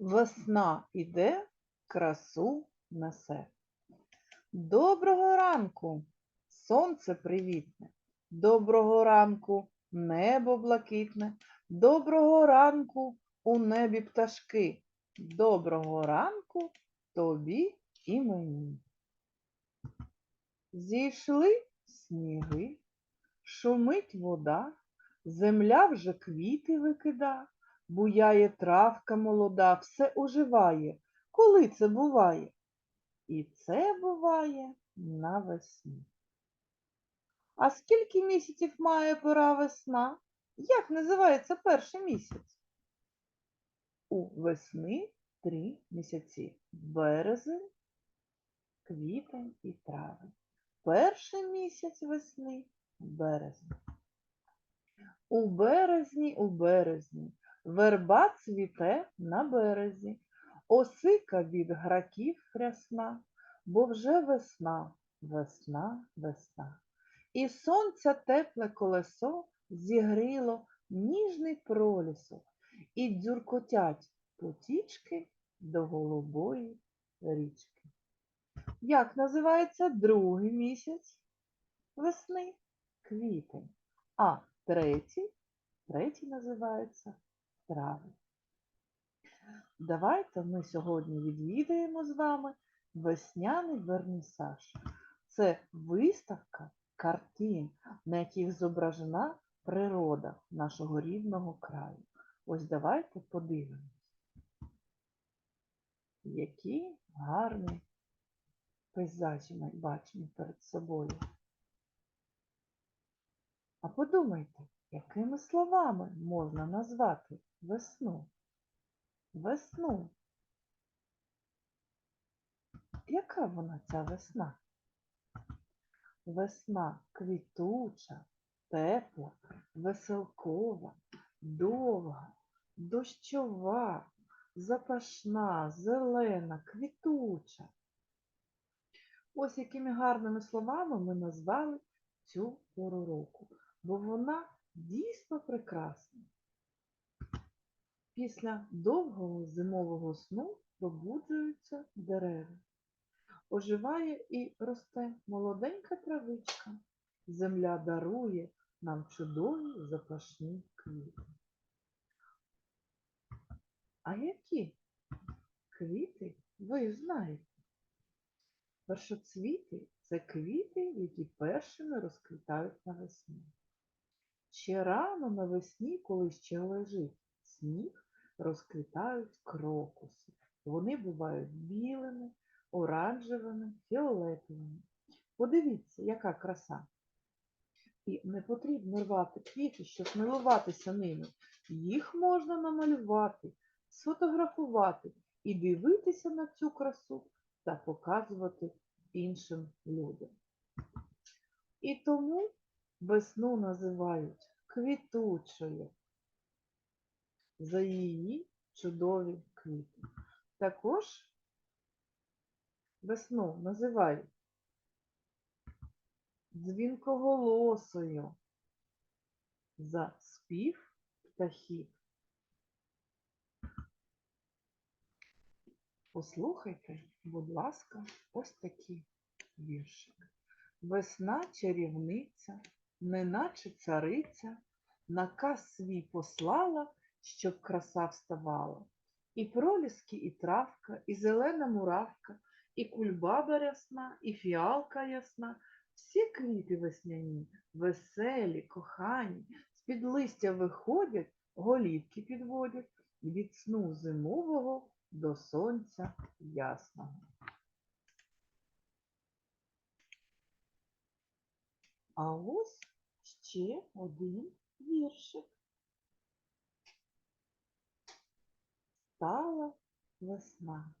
Весна іде, красу несе. Доброго ранку, сонце привітне. Доброго ранку, небо блакитне. Доброго ранку у небі пташки. Доброго ранку тобі і мені. Зійшли сніги, шумить вода, земля вже квіти викида, буяє травка молода, все оживає. Коли це буває? І це буває навесні. А скільки місяців має пора весна? Як називається перший місяць? У весни три місяці. Березень, квітень і травень. Перший місяць весни березень. У березні, у березні, верба цвіте на березі, осика від граків хрясна, бо вже весна, весна, весна. І сонця тепле колесо зігріло ніжний пролісок, і дзюркотять потічки до голубої річки. Як називається другий місяць весни? Квітень. А третій, третій називається травень. Давайте ми сьогодні відвідаємо з вами весняний вернісаж. Це виставка картин, на яких зображена природа нашого рідного краю. Ось давайте подивимось, які гарні пейзажі ми бачимо перед собою. А подумайте, якими словами можна назвати весну? Весну. Яка вона ця весна? Весна квітуча, тепла, веселкова, довга, дощова, запашна, зелена, квітуча. Ось якими гарними словами ми назвали цю пору року, бо вона дійсно прекрасна. Після довгого зимового сну пробуджуються дерева. Оживає і росте молоденька травичка. Земля дарує нам чудові запашні квіти. А які квіти ви знаєте? Першоцвіти це квіти, які першими розквітають навесні. Ще рано навесні, коли ще лежить сніг, розквітають крокуси. Вони бувають білими, оранжевими, фіолетовими. Подивіться, яка краса. І не потрібно рвати квіти, щоб милуватися ними. Їх можна намалювати, сфотографувати і дивитися на цю красу та показувати іншим людям. І тому весну називають квітучою за її чудові квіти. Також весну називають дзвінкоголосою за спів птахів. Послухайте, будь ласка, ось такий віршик. Весна чарівниця, неначе цариця, наказ свій послала, щоб краса вставала. І проліски, і травка, і зелена муравка, і кульбаба рясна, і фіалка ясна. Всі квіти весняні, веселі, кохані, з-під листя виходять, голівки підводять, від сну зимового до сонця ясного. А ось ще один віршик. Стала весна.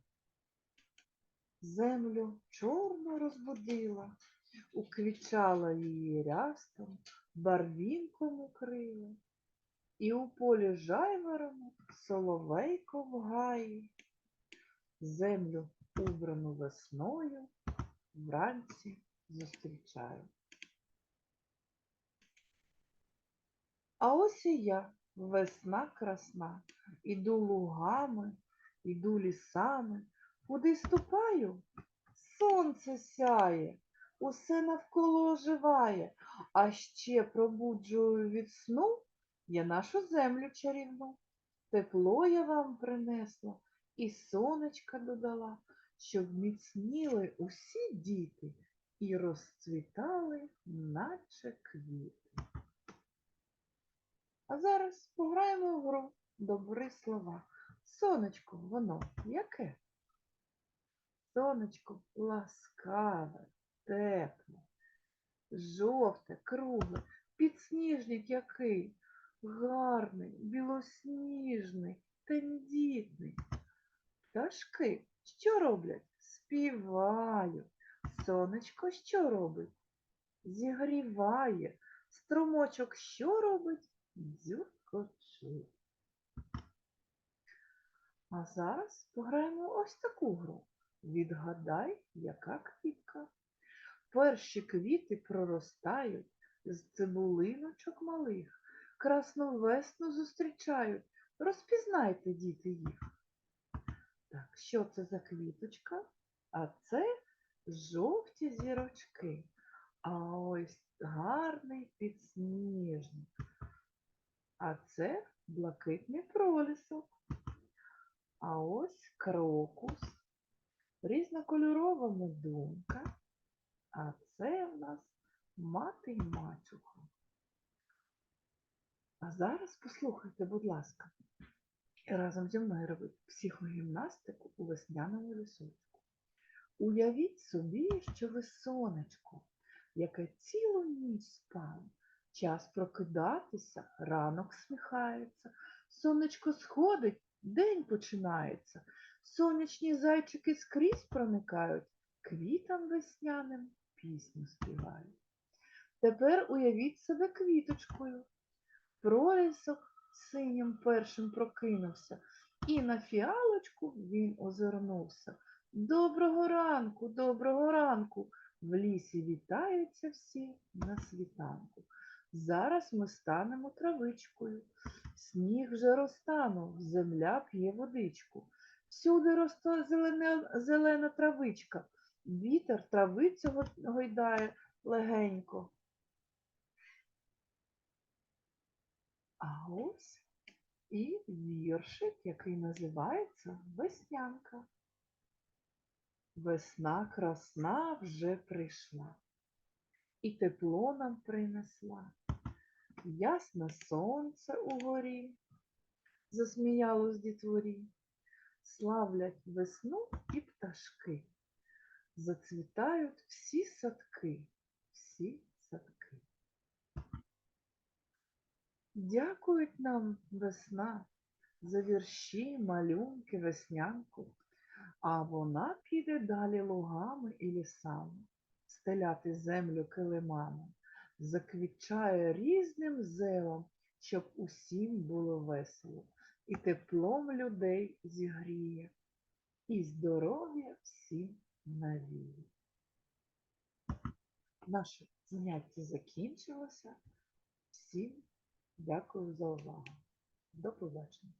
Землю чорно розбудила, уквічала її рястом, барвінком укрила, і у полі жайворонок соловейко в гаї, землю убрану весною вранці зустрічаю. А ось і я, весна красна, іду лугами, Іду лісами, куди ступаю, сонце сяє, усе навколо оживає, а ще пробуджую від сну я нашу землю чарівну. Тепло я вам принесла і сонечка додала, щоб міцніли усі діти і розцвітали, наче квіти. А зараз пограємо в гру добрі слова. Сонечко, воно яке? Сонечко ласкаве, тепле, жовте, кругле, підсніжник який, гарний, білосніжний, тендітний. Пташки що роблять? Співають. Сонечко що робить? Зігріває. Струмочок що робить? Дзюркочить. А зараз пограємо ось таку гру. Відгадай, яка квітка. Перші квіти проростають з цибулиночок малих, красну весну зустрічають. Розпізнайте, діти, їх. Так, що це за квіточка? А це жовті зірочки. А ось гарний підсніжник. А це блакитний пролісок. А ось крокус, різнокольорова медунка. А це в нас мати й мачуха. А зараз послухайте, будь ласка, разом зі мною робить психогімнастику у весняному лісочку. Уявіть собі, що ви сонечко, яке цілу ніч спало. Час прокидатися, ранок сміхається, сонечко сходить, день починається. Сонячні зайчики скрізь проникають, квітам весняним пісню співають. Тепер уявіть себе квіточкою. Пролісок синім першим прокинувся, і на фіалочку він озирнувся. Доброго ранку, доброго ранку. В лісі вітаються всі на світанку. Зараз ми станемо травичкою. Сніг вже розтанув, земля п'є водичку. Всюди росте зелена, зелена травичка. Вітер травицю гойдає легенько. А ось і віршик, який називається Веснянка. Весна красна вже прийшла, і тепло нам принесла. Ясне сонце угорі, засміялось дітворі, славлять весну і пташки, зацвітають всі садки, всі садки. Дякують нам весна за вірші, малюнки, веснянку, а вона піде далі лугами і лісами, стеляти землю килимами, заквітчає різним зелом, щоб усім було весело, і теплом людей зігріє, і здоров'я всім навіє. Наше заняття закінчилося. Всім Дякую за увагу. До побачення.